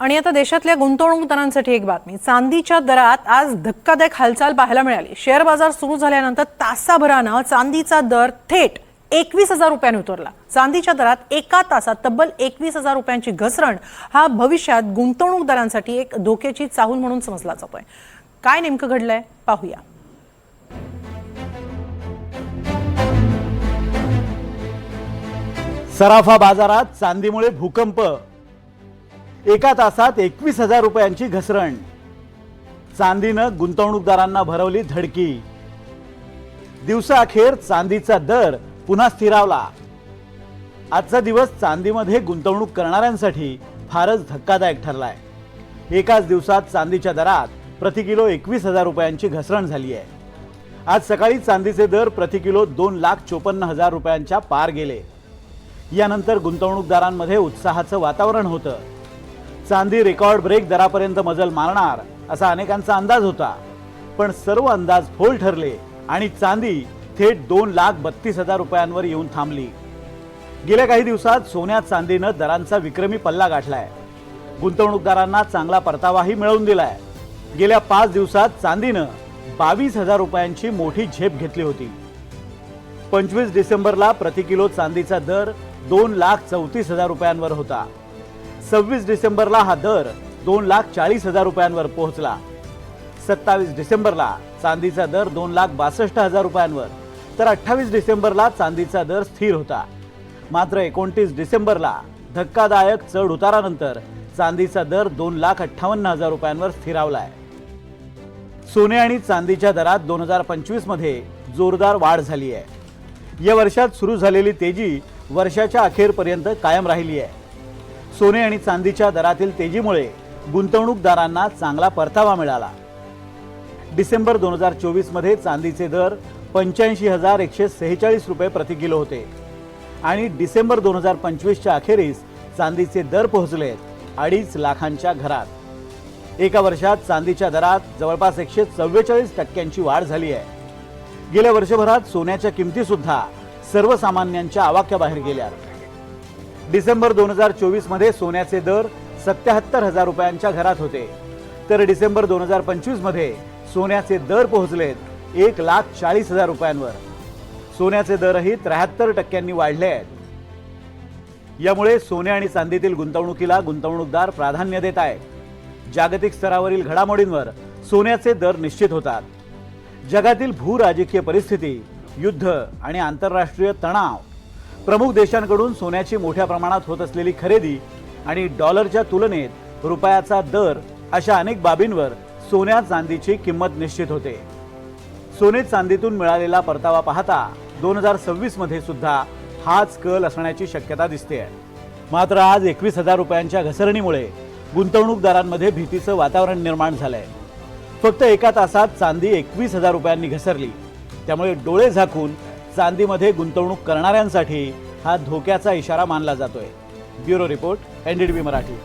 आणि आता देशातल्या गुंतवणूकदारांसाठी एक बातमी. चांदीच्या दरात आज धक्कादायक हालचाल पाहायला मिळाली. शेअर बाजार सुरू झाल्यानंतर तासाभरानं चांदीचा दर थेट एकवीस हजार रुपयांनी उतरला. चांदीच्या दरात एका तासात तब्बल एकवीस हजार रुपयांची घसरण हा भविष्यात गुंतवणूकदारांसाठी एक धोक्याची चाहूल म्हणून समजला जातोय. काय नेमकं घडलंय? पाहूया. सराफा बाजारात चांदीमुळे भूकंप. एका तासात एकवीस हजार रुपयांची घसरण. चांदीनं गुंतवणूकदारांना भरवली धडकी. दिवसाअखेर चांदीचा दर पुन्हा स्थिरावला. आजचा दिवस चांदीमध्ये गुंतवणूक करणाऱ्यांसाठी फारच धक्कादायक ठरलाय. एकाच दिवसात चांदीच्या दरात प्रति किलो एकवीस हजार रुपयांची घसरण झाली आहे. आज सकाळी चांदीचे दर प्रति किलो दोन लाख चोपन्न हजार रुपयांच्या पार गेले. यानंतर गुंतवणूकदारांमध्ये उत्साहाचं वातावरण होतं. चांदी रेकॉर्ड ब्रेक दरापर्यंत मजल मारणार असा अनेकांचा अंदाज होता. पण सर्व अंदाज फोल ठरले आणि चांदी थेट दोन लाख बत्तीस हजार रुपयांवर येऊन थांबली. गेल्या काही दिवसात सोन्या चांदीनं दरांचा विक्रमी पल्ला गाठलाय. गुंतवणूकदारांना चांगला परतावाही मिळवून दिलाय. गेल्या पाच दिवसात चांदीनं बावीस हजार रुपयांची मोठी झेप घेतली होती. पंचवीस डिसेंबरला प्रति किलो चांदीचा दर दोन लाख चौतीस हजार रुपयांवर होता. सव्वीस डिसेंबरला हा दर दोन लाख चाळीस हजार रुपयांवर पोहोचला. सत्तावीस डिसेंबरला चांदीचा दर दोन लाख बासष्ट हजार रुपयांवर तर अठ्ठावीस डिसेंबरला चांदीचा दर स्थिर होता. मात्र एकोणतीस डिसेंबरला धक्कादायक चढ उतारानंतर चांदीचा दर दोन लाख अठ्ठावन्न हजार रुपयांवर स्थिरावलाय. सोने आणि चांदीच्या दरात दोन हजार पंचवीसमध्ये जोरदार वाढ झाली आहे या वर्षात सुरू झालेली तेजी वर्षाच्या अखेरपर्यंत कायम राहिली आहे सोने आणि चांदीच्या दरातील तेजीमुळे गुंतवणूकदारांना चांगला परतावा मिळाला. डिसेंबर दोन हजार चोवीसमध्ये चांदीचे दर पंच्याऐंशी हजार एकशे सेहेचाळीस रुपये प्रति किलो होते आणि डिसेंबर दोन हजार पंचवीसच्या अखेरीस चांदीचे दर पोहोचले अडीच लाखांच्या घरात. एका वर्षात चांदीच्या दरात जवळपास एकशे चव्वेचाळीस टक्क्यांची वाढ झाली आहे. गेल्या वर्षभरात सोन्याच्या किमतीसुद्धा सर्वसामान्यांच्या आवाक्याबाहेर गेल्या डिसेंबर दोन हजार चोवीसमध्ये सोन्याचे दर सत्याहत्तर हजार रुपयांच्या घरात होते. तर डिसेंबर दोन हजार पंचवीसमध्ये सोन्याचे दर पोहोचलेत एक लाख चाळीस हजार रुपयांवर. सोन्याचे दरही त्र्याहत्तर टक्क्यांनी वाढले आहेत. यामुळे सोने आणि चांदीतील गुंतवणुकीला गुंतवणूकदार प्राधान्य देत आहेत. जागतिक स्तरावरील घडामोडींवर सोन्याचे दर निश्चित होतात. जगातील भूराजकीय परिस्थिती युद्ध आणि आंतरराष्ट्रीय तणाव प्रमुख देशांकडून सोन्याची मोठ्या प्रमाणात होत असलेली खरेदी आणि डॉलरच्या तुलनेत रुपयाचा दर अशा अनेक बाबींवर सोन्या चांदीची किंमत निश्चित होते. सोने चांदीतून मिळालेला परतावा पाहता दोन हजार सव्वीसमध्ये सुद्धा हाच कल असण्याची शक्यता दिसते मात्र आज एकवीस हजार रुपयांच्या घसरणीमुळे गुंतवणूकदारांमध्ये भीतीचं वातावरण निर्माण झालंय. फक्त एका तासात चांदी एकवीस हजार रुपयांनी घसरली. त्यामुळे डोळे झाकून चांदीमध्ये गुंतवणूक करणाऱ्यांसाठी हा धोक्याचा इशारा मानला जातोय. Bureau report NDTV Marathi.